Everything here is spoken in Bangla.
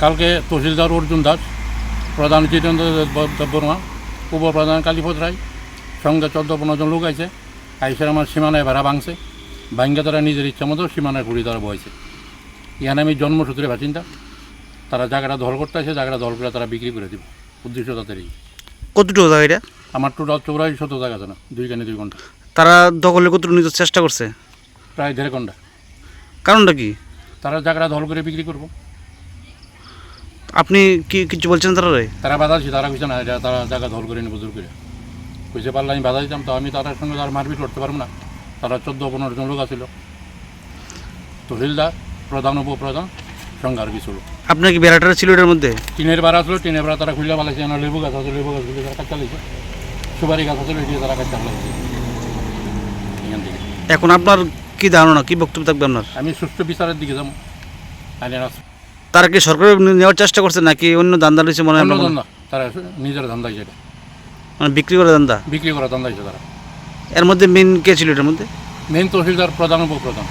কালকে তহসিলদার অর্জুন দাস প্রধান জিতেন্দ্র বর্মা উপপ্রধান কালীপদ রায় সঙ্গে চোদ্দ পনেরো জন লোক আছে আইসের আমার সীমানায় ভাড়া ভাঙছে। ভাঙ্গা তারা নিজের ইচ্ছা মতো সীমানায় ঘুরি তারা বয়েছে এখানে আমি জন্মসূত্রে বাসিন্দা। তারা জায়গাটা দখল করতে আসে জায়গাটা দখল করে তারা বিক্রি করে দিব। উদ্দেশ্য তাদের এই। কতটুকু জায়গা এটা? আমার টোটাল চৌরাশি শত জায়গা আছে না দুই কানে দুই ঘণ্টা। তারা দখলে কতটুকু নিজের চেষ্টা করছে? প্রায় দেড় ঘণ্টা। কারণটা কি? তারা জায়গাটা দখল করে বিক্রি করব। আপনি কি কিছু বলছেন তারা রে? তারা বাধা দিচ্ছে তারা কিছু না এটা তারা জায়গা দখল করে জোর করে। কইসে পারলে আমি বাধা দিতাম তো আমি তার সঙ্গে তার মারপিট করতে পারব না। তারা চোদ্দ পনেরো জন লোক আছিল। তহসিলদার প্রধান উপপ্রধান সঙ্গে আর কিছু লোক। আপনার কি বেড়াটা ছিল এটার মধ্যে? টিনের বার আসলো টিনের বার তারা খুলে পালাইছে না লেবু গাছ আছে লেবু গাছ তারা কাচ্চা লাগছে। সুপারি গাছ আছে এটি তারা কাচ্চা লাগছে। এখান থেকে। এখন আপনার কি ধারণা কি বক্তব্য থাকবে আপনার? আমি সুস্থ বিচারের দিকে যাব। আইনের তারা কি সরকার নেওয়ার চেষ্টা করছে নাকি অন্য দান্দা রয়েছে মনে হয় অন্য ধান্দা। তারা নিজের ধান্দা হিসেবে মানে বিক্রি করে দান্দা বিক্রি করা ধান্দা হিসেবে তারা। এর মধ্যে মেন কে ছিল এটার মধ্যে? মেন তহসিলদার প্রধান উপপ্রধান।